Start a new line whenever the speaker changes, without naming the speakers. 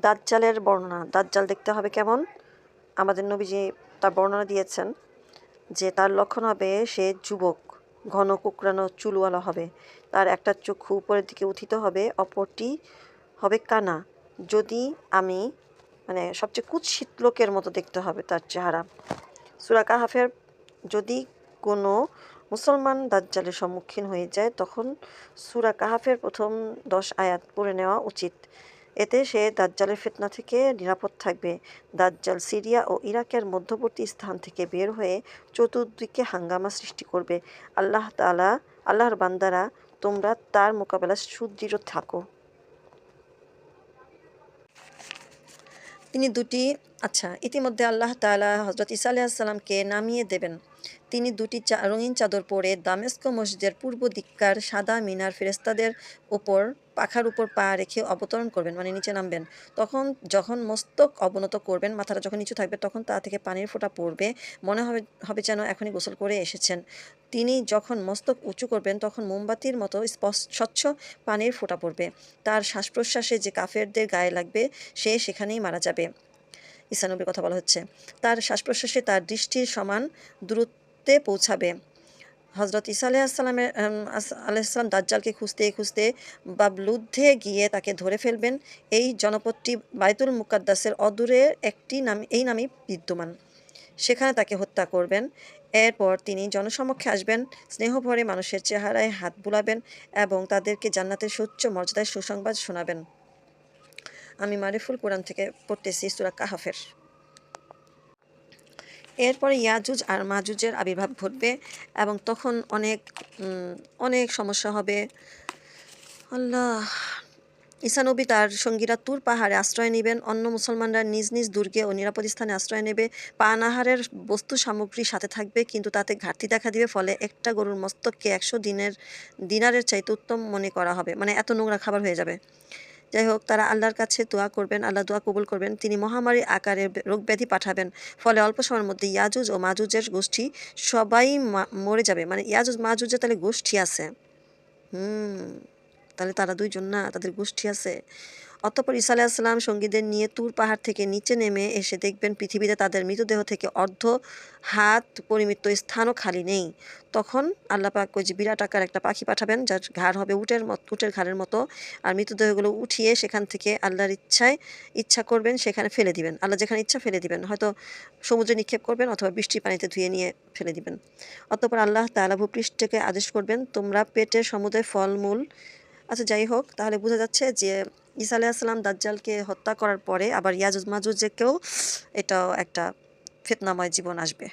দাজ্জালের বর্ণনা। দাজ্জাল দেখতে হবে কেমন? আমাদের নবীজি তার বর্ণনা দিয়েছেন যে তার লক্ষণ হবে সে যুবক, ঘন কুকরানো চুলওয়ালা হবে। তার একটা চক্ষু উপরের দিকে উত্থিত হবে, অপরটি হবে কানা। যদি আমি মানে সবচেয়ে কুৎসিত লোকের মতো দেখতে হবে তার চেহারা। সুরা কাহাফের যদি কোনো মুসলমান দাজ্জালের সম্মুখীন হয়ে যায়, তখন সুরা কাহাফের প্রথম দশ আয়াত পড়ে নেওয়া উচিত। এতে সে দাজ্জালের ফিতনা থেকে নিরাপদ থাকবে। দাজ্জাল সিরিয়া ও ইরাকের মধ্যবর্তী স্থান থেকে বের হয়ে চতুর্দিকে হাঙ্গামা সৃষ্টি করবে। আল্লাহ তালা আল্লাহর বান্দারা, তোমরা তার মোকাবেলা সুদৃঢ় থাকো। তিনি দুটি আচ্ছা ইতিমধ্যে আল্লাহ তালা হজরত ইসা আলাইসাল্লামকে নামিয়ে দেবেন। তিনি দুটি রঙিন চাদর পরে দামেস্ক মসজিদের পূর্ব দিককার সাদা মিনার ফেরেস্তাদের ওপর পাখার উপর পা রেখে অবতরণ করবেন মানে নিচে নামবেন। তখন যখন মস্তক অবনত করবেন, মাথাটা যখন নিচু থাকবে, তখন তা থেকে পানির ফোঁটা পড়বে। মনে হবে হবে যেন এখনই গোসল করে এসেছেন। তিনি যখন মস্তক উঁচু করবেন, তখন মোমবাতির মতো স্বচ্ছ পানির ফোঁটা পড়বে। তার শ্বাস প্রশ্বাসে যে কাফেরদের গায়ে লাগবে, সে সেখানেই মারা যাবে। ঈসানবীর কথা বলা হচ্ছে। তার শ্বাস প্রশ্বাসে তার দৃষ্টির সমান দূরত্বে পৌঁছাবে। হজরত ইসা আলাইসাল্লামের আলাইসাল্লাম দাজ্জালকে খুঁজতে খুঁজতে বাবলুদ্ধে গিয়ে তাকে ধরে ফেলবেন। এই জনপদটি বাইতুল মুকাদ্দাসের অদূরে একটি নাম, এই নামেই বিদ্যমান। সেখানে তাকে হত্যা করবেন। এরপর তিনি জনসমক্ষে আসবেন স্নেহভরে মানুষের চেহারায় হাত বুলাবেন এবং তাদেরকে জান্নাতের সুচ্চ মর্যাদায় সুসংবাদ শোনাবেন। আমি মারিফুল কোরআন থেকে পড়তেছি সুরা কাহাফের। এরপরে ইয়াজুজ আর মাজুজের আবির্ভাব ঘটবে এবং তখন অনেক অনেক সমস্যা হবে। আল্লাহ ঈসানবী তার সঙ্গীরা তুর পাহাড়ে আশ্রয় নেবেন, অন্য মুসলমানরা নিজ নিজ দুর্গে ও নিরাপদ স্থানে আশ্রয় নেবে। পানাহারের বস্তু সামগ্রী সাথে থাকবে, কিন্তু তাতে ঘাটতি দেখা দিবে, ফলে একটা গরুর মস্তককে একশো দিনের, দিনারের চাইতে উত্তম মনে করা হবে। মানে এত নোংরা খাবার হয়ে যাবে। যাই হোক তারা আল্লাহর কাছে দোয়া করবেন, আল্লাহ দোয়া কবুল করবেন। তিনি মহামারী আকারে রোগ ব্যাধি পাঠাবেন। ফলে অল্প সময়ের মধ্যে ইয়াজুজ ও মাজুজের গোষ্ঠী সবাই মরে যাবে। মানে ইয়াজুজ, মাজুজের তাহলে গোষ্ঠী আছে। হুম, তাহলে তারা দুইজন না, তাদের গোষ্ঠী আছে। অতঃপর ইসা আলাহিসাল্লাম সঙ্গীদের নিয়ে তুর পাহাড় থেকে নিচে নেমে এসে দেখবেন পৃথিবীতে তাদের মৃতদেহ থেকে অর্ধ হাত পরিমিত স্থানও খালি নেই। তখন আল্লাহ পাক ওই যে বিরাট আকার একটা পাখি পাঠাবেন, যার ঘাড় হবে উটের মতো, উটের ঘাড়ের মতো। আর মৃতদেহগুলো উঠিয়ে সেখান থেকে আল্লাহর ইচ্ছায় ইচ্ছা করবেন, সেখানে ফেলে দিবেন। আল্লাহ যেখানে ইচ্ছা ফেলে দিবেন। হয়তো সমুদ্রে নিক্ষেপ করবেন অথবা বৃষ্টি পানিতে ধুয়ে নিয়ে ফেলে দিবেন। অতপর আল্লাহ তালা ভূপৃষ্ঠকে আদেশ করবেন, তোমরা পেটে সমুদ্রে ফলমূল আচ্ছা যাই হোক, তাহলে বোঝা যাচ্ছে যে ঈসা আলাইসাল্লাম দাজ্জালকে হত্যা করার পরে আবার ইয়াজুজ মাজুজেকেও এটাও একটা ফেতনাময় জীবন আসবে।